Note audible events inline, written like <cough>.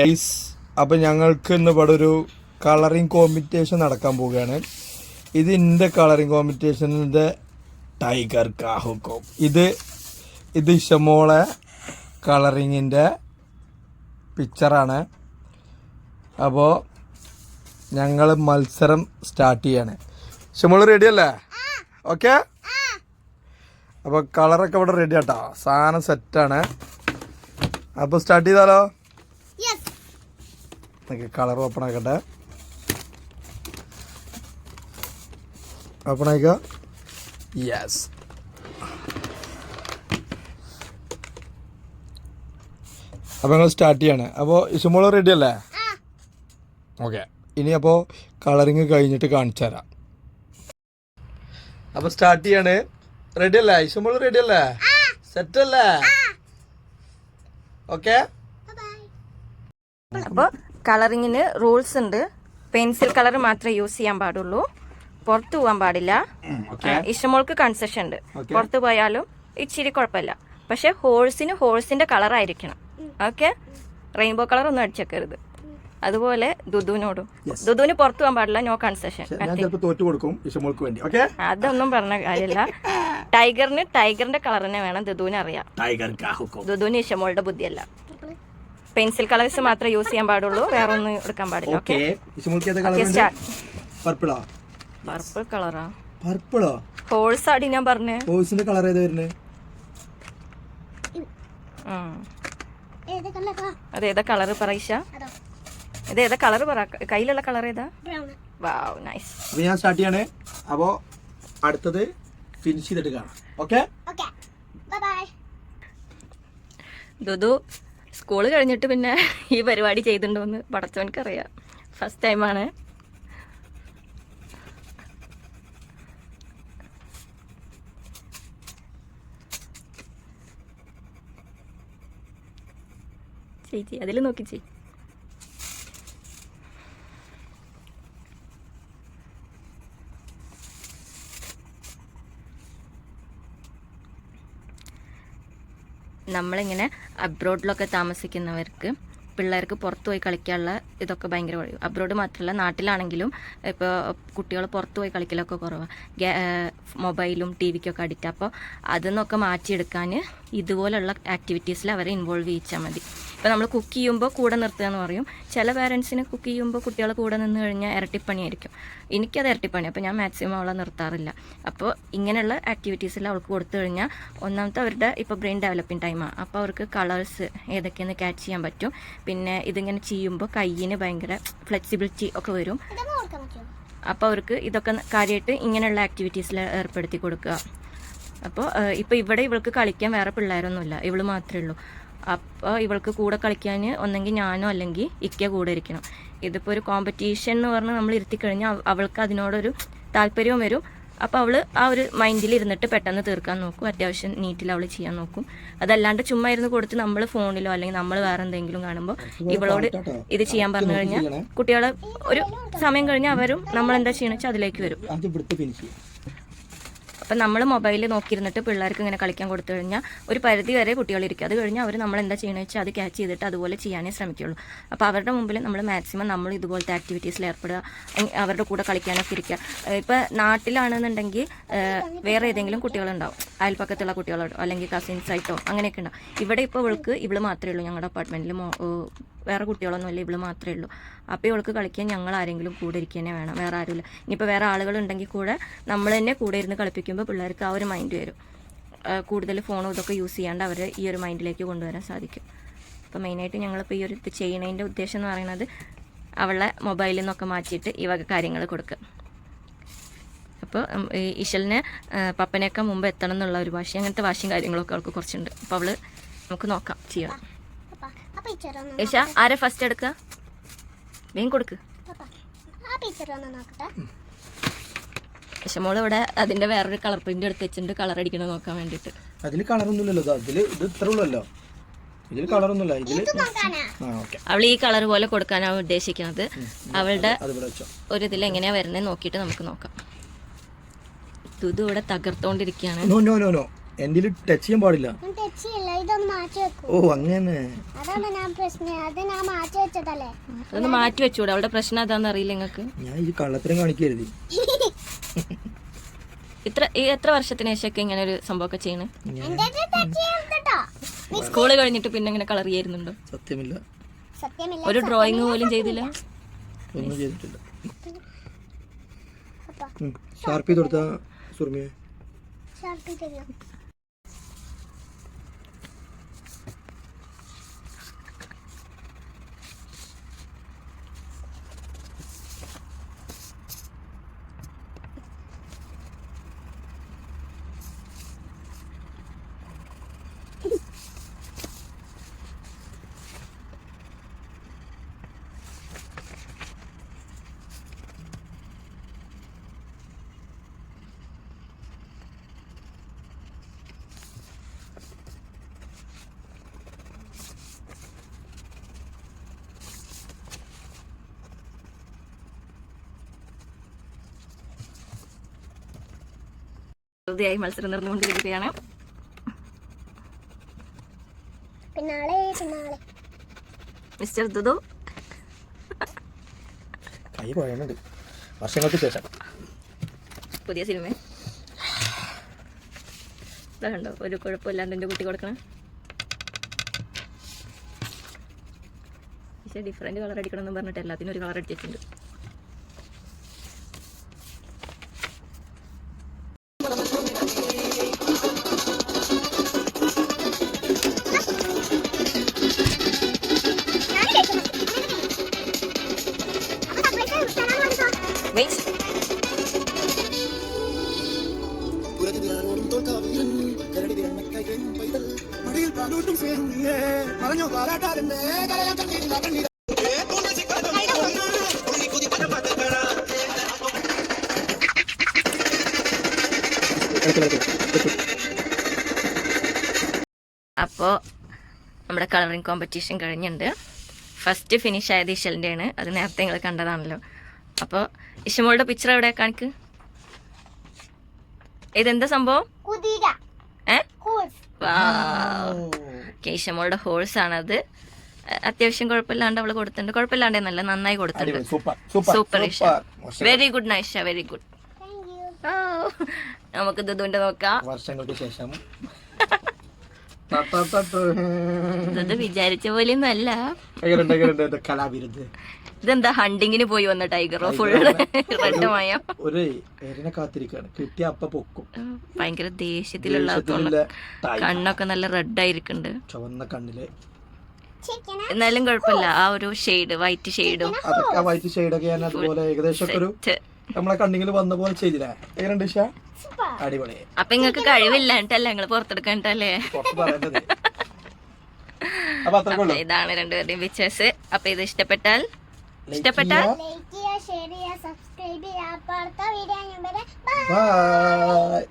Guys അപ്പം ഞങ്ങൾക്ക് ഇന്ന് ഇവിടെ ഒരു കളറിങ് കോമ്പറ്റീഷൻ നടക്കാൻ പോവുകയാണ്. ഇത് എന്റെ കളറിങ് കോമ്പറ്റീഷനിന്റെ ടൈഗർ കാഹുക്കോം ഇത് ഇത് ഇഷമോളെ കളറിങ്ങിന്റെ പിക്ചറാണ് അപ്പോൾ ഞങ്ങൾ മത്സരം സ്റ്റാർട്ട് ചെയ്യാണ്. ഇഷമോൾ റെഡി അല്ലേ? ഓക്കെ അപ്പോൾ കളറൊക്കെ ഇവിടെ റെഡി ആട്ടോ. സാധനം സെറ്റാണ് അപ്പോൾ സ്റ്റാർട്ട് ചെയ്താലോ? നമുക്ക് കളർ ഓപ്പൺ ആക്കട്ടെ. ഓപ്പൺ ആക്കുക യെസ് അപ്പോൾ ഞങ്ങൾ സ്റ്റാർട്ട് ചെയ്യാണ്. അപ്പോൾ ഇസുമോൾ റെഡി അല്ലേ? ആ. ഓക്കെ ഇനി അപ്പോൾ കളറിങ് കഴിഞ്ഞിട്ട് കാണിച്ചു തരാം. അപ്പോൾ സ്റ്റാർട്ട് ചെയ്യാണ്. റെഡി അല്ലേ? ഇസുമോൾ റെഡി അല്ലേ? സെറ്റ് അല്ലേ? ഓക്കെ ബൈ അപ്പോൾ കളറിങ്ങിന് റൂൾസ് ഉണ്ട്. പെൻസിൽ കളർ മാത്രമേ യൂസ് ചെയ്യാൻ പാടുള്ളൂ. പുറത്തു പോകാൻ പാടില്ല. ഇഷ്ടമോൾക്ക് കൺസെഷൻ ഉണ്ട്. പുറത്തു പോയാലും ഇച്ചിരി കുഴപ്പമില്ല. പക്ഷെ ഹോഴ്സിന് ഹോഴ്സിന്റെ കളർ ആയിരിക്കണം. ഓക്കെ? റെയിൻബോ കളർ ഒന്നും അടിച്ചേക്കരുത്. അതുപോലെ ദുദുവിനോടും. ദുദുവിന് പുറത്തു പോകാൻ പാടില്ല നോ കൺസെഷൻ അതൊന്നും പറഞ്ഞ കാര്യമില്ല. <laughs> ടൈഗറിന് ടൈഗറിന്റെ കളർ തന്നെ വേണം. ദുദുവിന് അറിയാം. ടൈഗർ കാഹുക്കോ ദുദുവിന് ഇഷ്ടമോളുടെ ബുദ്ധിയല്ല. പെൻസിൽ കളേഴ്സ് മാത്രമേ യൂസ് ചെയ്യാൻ പാടുള്ളൂ. വേറെ ഒന്നും എടുക്കാൻ പാടില്ല. ഓക്കെ. പർപ്പിളോ? പർപ്പിൾ കളറാ. പർപ്പിളോ? ഹോൾസ് ആടി ഞാൻ പറഞ്ഞേ. ഹോൾസിന്റെ കളർ ഏതാ വരുന്നത് ഉം. ഏത് കളറാ? അത് ഏതാ കളർ പറയിഷ അതോ. ഇത് ഏതാ കളർ പറ? കയ്യിലുള്ള കളർ ഏതാ? ബ്രൗൺ വാവ് നൈസ് അപ്പൊ ഞാൻ സ്റ്റാർട്ട് ചെയ്യാണ്. അപ്പോ അടുത്തത് ഫിനിഷ് ചെയ്തിട്ട് കാണാം. Okay? Okay. Bye bye Dudu school കഴിഞ്ഞിട്ട് പിന്നെ ഈ പരിപാടി ചെയ്തിട്ടുണ്ടോന്ന് പടച്ചവനക്കറിയാം ഫസ്റ്റ് ടൈമാണ് ചേച്ചി അതിൽ നോക്കി ചെയ് നമ്മളിങ്ങനെ അബ്രോഡിലൊക്കെ താമസിക്കുന്നവർക്ക് പിള്ളേർക്ക് പുറത്തു പോയി കളിക്കാനുള്ള ഇതൊക്കെ ഭയങ്കര കുറയും അബ്രോഡ് മാത്രമല്ല നാട്ടിലാണെങ്കിലും ഇപ്പോൾ കുട്ടികൾ പുറത്തു പോയി കളിക്കലൊക്കെ കുറവാണ് മൊബൈലും ടി വിക്കൊക്കെ അഡിക്റ്റ്. അപ്പോൾ അതിൽ മാറ്റിയെടുക്കാൻ ഇതുപോലുള്ള ആക്ടിവിറ്റീസിൽ അവരെ ഇൻവോൾവ് ചെയ്യിച്ചാൽ മതി. ഇപ്പോൾ നമ്മൾ കുക്ക് ചെയ്യുമ്പോൾ കൂടെ നിർത്തുക എന്ന് പറയും. ചില പാരൻസിന് കുക്ക് ചെയ്യുമ്പോൾ കുട്ടികളെ കൂടെ നിന്ന് കഴിഞ്ഞാൽ ഇരട്ടിപ്പണിയായിരിക്കും. എനിക്കത് ഇരട്ടിപ്പണി അപ്പോൾ ഞാൻ മാക്സിമം അവളെ നിർത്താറില്ല. അപ്പോൾ ഇങ്ങനെയുള്ള ആക്ടിവിറ്റീസിൽ അവൾക്ക് കൊടുത്തു കഴിഞ്ഞാൽ ഒന്നാമത്തെ അവരുടെ ഇപ്പോൾ ബ്രെയിൻ ഡെവലപ്പിംഗ് ടൈമാണ് അപ്പോൾ അവർക്ക് കളേഴ്സ് ഏതൊക്കെയെന്ന് ക്യാച്ച് ചെയ്യാൻ പറ്റും. പിന്നെ ഇതിങ്ങനെ ചെയ്യുമ്പോൾ കയ്യിന് ഭയങ്കര ഫ്ലെക്സിബിലിറ്റി ഒക്കെ വരും. അപ്പോൾ അവർക്ക് ഇതൊക്കെ കാര്യമായിട്ട് ഇങ്ങനെയുള്ള ആക്ടിവിറ്റീസിൽ ഏർപ്പെടുത്തി കൊടുക്കുക. അപ്പോൾ ഇപ്പോൾ ഇവിടെ ഇവൾക്ക് കളിക്കാൻ വേറെ പിള്ളേരൊന്നുമില്ല. ഇവൾ മാത്രമേ ഉള്ളൂ. അപ്പോൾ ഇവൾക്ക് കൂടെ കളിക്കാൻ ഒന്നെങ്കിൽ ഞാനോ അല്ലെങ്കിൽ ഇക്ക കൂടെ ഇരിക്കണം. ഇതിപ്പോൾ ഒരു കോമ്പറ്റീഷൻ എന്ന് പറഞ്ഞ് നമ്മൾ ഇരുത്തി കഴിഞ്ഞാൽ അവൾക്ക് അതിനോടൊരു താല്പര്യവും വരും. അപ്പോൾ അവൾ ആ ഒരു മൈൻഡിൽ ഇരുന്നിട്ട് പെട്ടെന്ന് തീർക്കാൻ നോക്കും. അത്യാവശ്യം നീറ്റിൽ അവൾ ചെയ്യാൻ നോക്കും. അതല്ലാണ്ട് ചുമ്മാ ഇരുന്ന് കൊടുത്ത് നമ്മൾ ഫോണിലോ അല്ലെങ്കിൽ നമ്മൾ വേറെ എന്തെങ്കിലും കാണുമ്പോൾ ഇവളോട് ഇത് ചെയ്യാൻ പറഞ്ഞു കഴിഞ്ഞാൽ കുട്ടികളെ ഒരു സമയം കഴിഞ്ഞാൽ അവരും നമ്മൾ എന്താ ചെയ്യണമെന്ന് വെച്ചാൽ അതിലേക്ക് വരും അത് ഇവിടുത്തെ ഫിനിഷ് ചെയ്യാം അപ്പം നമ്മൾ മൊബൈലിൽ നോക്കിയിരുന്നിട്ട് പിള്ളേർക്ക് ഇങ്ങനെ കളിക്കാൻ കൊടുത്തു കഴിഞ്ഞാൽ ഒരു പരിധി വരെ കുട്ടികളിരിക്കും അത് കഴിഞ്ഞാൽ അവർ നമ്മൾ എന്താ ചെയ്യണമെന്ന് വെച്ചാൽ അത് ക്യാച്ച് ചെയ്തിട്ട് അതുപോലെ ചെയ്യാനേ ശ്രമിക്കുള്ളൂ. അപ്പോൾ അവരുടെ മുമ്പിൽ നമ്മൾ മാക്സിമം നമ്മൾ ഇതുപോലത്തെ ആക്ടിവിറ്റീസിൽ ഏർപ്പെടുക. അവരുടെ കൂടെ കളിക്കാനൊക്കെ ഇരിക്കുക. ഇപ്പോൾ നാട്ടിലാണെന്നുണ്ടെങ്കിൽ വേറെ ഏതെങ്കിലും കുട്ടികളുണ്ടാവും. അയൽപ്പക്കത്തുള്ള കുട്ടികളോ അല്ലെങ്കിൽ കസിൻസ് ആയിട്ടോ അങ്ങനെയൊക്കെ ഉണ്ടാവും. ഇവിടെ ഇപ്പോൾ ഇവൾക്ക് ഇവൾ മാത്രമേ ഉള്ളൂ ഞങ്ങളുടെ അപ്പാർട്ട്മെന്റിൽ വേറെ കുട്ടികളൊന്നുമില്ല ഇവൾ മാത്രമേ ഉള്ളൂ. അപ്പോൾ ഇവൾക്ക് കളിക്കാൻ ഞങ്ങൾ ആരെങ്കിലും കൂടെ ഇരിക്കുക വേണം വേറെ ആരുമില്ല. ഇനിയിപ്പോൾ വേറെ ആളുകളുണ്ടെങ്കിൽ കൂടെ നമ്മൾ തന്നെ കൂടെ ഇരുന്ന് കളിപ്പിക്കുമ്പോൾ പിള്ളേർക്ക് ആ ഒരു മൈൻഡ് വരും. കൂടുതൽ ഫോണും ഇതൊക്കെ യൂസ് ചെയ്യാണ്ട് അവർ ഈ ഒരു മൈൻഡിലേക്ക് കൊണ്ടുവരാൻ സാധിക്കും. അപ്പോൾ മെയിനായിട്ട് ഞങ്ങളിപ്പോൾ ഈ ഒരു ഇത് ചെയ്യണതിന്റെ ഉദ്ദേശം എന്ന് പറയുന്നത് അവളെ മൊബൈലിൽ നിന്നൊക്കെ മാറ്റിയിട്ട് ഈ വക കാര്യങ്ങൾ കൊടുക്കുക. അപ്പോൾ ഇഷലിന് പപ്പനേക്കാൾ മുമ്പ് എത്തണം എന്നുള്ള ഒരു വാശി അങ്ങനത്തെ വാശിയും കാര്യങ്ങളൊക്കെ അവൾക്ക് കുറച്ചുണ്ട്. അപ്പോൾ അവൾ നമുക്ക് നോക്കാം ചെയ്യണം ഏഷ ആരെ ഫസ്റ്റ് എടുക്കുക വേഗം കൊടുക്ക്. പപ്പ ആ പിക്ചർ ഒന്ന് നോക്കട്ടെ മോൾ ഇവിടെ അതിന്റെ വേറൊരു കളർ പ്രിന്റ് എടുത്ത് വെച്ചിട്ടുണ്ട്. കളർ അടിക്കണ നോക്കാൻ വേണ്ടിട്ട് അതിൽ കളറൊന്നുമില്ലല്ലോ അതിൽ ഇത് ഇത്ര ഉള്ളല്ലോ. ഇതിൽ കളറൊന്നുമില്ല ഇതിൽ ഇത് നോക്കാനാ? ആ ഓക്കെ അവൾ ഈ കളർ പോലെ കൊടുക്കാനാണ് ഉദ്ദേശിക്കുന്നത്. അവളുടെ ഒരു ഇതിൽ എങ്ങനെയാ വരുന്നത് നോക്കിയിട്ട് നമുക്ക് നോക്കാം. തുതു ഇവിടെ തകർത്തോണ്ടിരിക്കുകയാണ്. എന്റെ ടച്ച് ചെയ്യാൻ പാടില്ല. ഞാൻ ടച്ച് ചെയ്യില്ല. ഇതൊന്ന് മാറ്റി വെക്കൂ. ഓ അങ്ങനെ. അതാണ് ഞാൻ പ്രശ്നം. അത് ഞാൻ മാറ്റി വെച്ചതല്ലേ? അതൊന്ന് മാറ്റി വെച്ചൂടെ? അവളുടെ പ്രശ്നം അതാന്ന് അറിയില്ല നിങ്ങൾക്ക്. ഞാൻ ഈ കള്ളത്തരം കാണിക്കരുത്. <laughs> ഇത്ര ഈ എത്ര വർഷത്തിന് ശേഷമൊക്കെ ഇങ്ങനെ ഒരു സംഭവമൊക്കെ ചെയ്യണേ? സ്കൂൾ കഴിഞ്ഞിട്ട് പിന്നെ ഇങ്ങനെ കളർ ചെയ്യുന്നുണ്ടോ സത്യമില്ല. സത്യമില്ല. ഒരു ഡ്രോയിങ് പോലും ചെയ്തില്ല? ഒന്നും ചെയ്തിട്ടില്ല. അപ്പ ഷാർപ്പ് ചെയ്ത് കൊടുത്ത സുർമിയെ. ഷാർപ്പ് തരുമോ വെറുതെയായി മത്സരം നടന്നുകൊണ്ടിരിക്കുകയാണ്. മിസ്റ്റർ ദുദു. കൈ പറയുന്നുണ്ട് വർഷങ്ങൾക്ക് ശേഷം. പുതിയ സിനിമ. ഇതാ കണ്ടോ ഒരു കുഴപ്പമില്ലാണ്ട് എന്റെ കുട്ടി കൊടുക്കണം. പക്ഷേ ഡിഫറെന്റ് കളർ അടിക്കണം എന്ന് പറഞ്ഞിട്ട് എല്ലാത്തിനും ഒരു കളർ അടിച്ചിട്ടുണ്ട്. അപ്പോൾ നമ്മുടെ കളറിങ് കോമ്പറ്റീഷൻ കഴിഞ്ഞുണ്ട്. ഫസ്റ്റ് ഫിനിഷ് ആയത് ഇഷലിന്റെയാണ് അത് നേരത്തെ നിങ്ങൾ കണ്ടതാണല്ലോ. അപ്പോൾ ഇഷമോളുടെ പിക്ചർ എവിടെ കാണിക്ക്? ഇതെന്താ സംഭവം? കുതിര. ഏ? ഹോഴ്സ് കേശമോളുടെ ഹോഴ്സ് ആണത്. അത്യാവശ്യം കുഴപ്പമില്ലാണ്ട് അവൾ കൊടുത്തിട്ടുണ്ട്. കുഴപ്പമില്ലാണ്ട് നല്ല നന്നായി കൊടുത്തിട്ടുണ്ട്. Super. Super. Super. Isha very good Naisha. Very good നമുക്ക് ദുദുവിന്റെ നോക്കാം. വർഷങ്ങൾക്ക് ശേഷം. വിചാരിച്ച പോലെ അല്ല കലാവിരുദ്ധ ഇതെന്താ ഹണ്ടിങ്ങിന് പോയി വന്ന ടൈഗറോ? ഫുൾ ഒരു എരിനെ കാത്തിരിക്കാണ്. കിട്ടിയ അപ്പ പൊക്കും. ഭയങ്കര ദേഷ്യത്തിലുള്ള കണ്ണൊക്കെ നല്ല റെഡ് ആയിരിക്കുന്നുണ്ട്. ചുവന്ന കണ്ണിൽ. എന്നാലും കുഴപ്പമില്ല. ആ ഒരു ഷെയ്ഡ് വൈറ്റ് ഷെയ്ഡും വൈറ്റ് ഷെയ്ഡൊക്കെ ഞാൻ അതുപോലെ ഏകദേശം ഒരു നമ്മളെ കണ്ണിങ്ങിൽ വന്ന പോലെ ചെയ്തില്ലേ? എങ്ങനെയുണ്ട് ഇഷ അടിപൊളി. അപ്പൊ നിങ്ങക്ക് കഴിവില്ലാണ്ടല്ലേ ഞങ്ങൾ പുറത്തെടുക്കാണ്ടല്ലേ ഇതാണ് രണ്ടുപേരുടെയും പിക്ചേഴ്സ് അപ്പൊ ഇത് ഇഷ്ടപ്പെട്ടാൽ ഇഷ്ടപ്പെട്ടാൽ ലൈക്ക് ചെയ്യുക ഷെയർ ചെയ്യുക സബ്സ്ക്രൈബ് ചെയ്യുക. അപ്പോൾ അടുത്ത വീഡിയോ ഞാൻ വരെ. Bye bye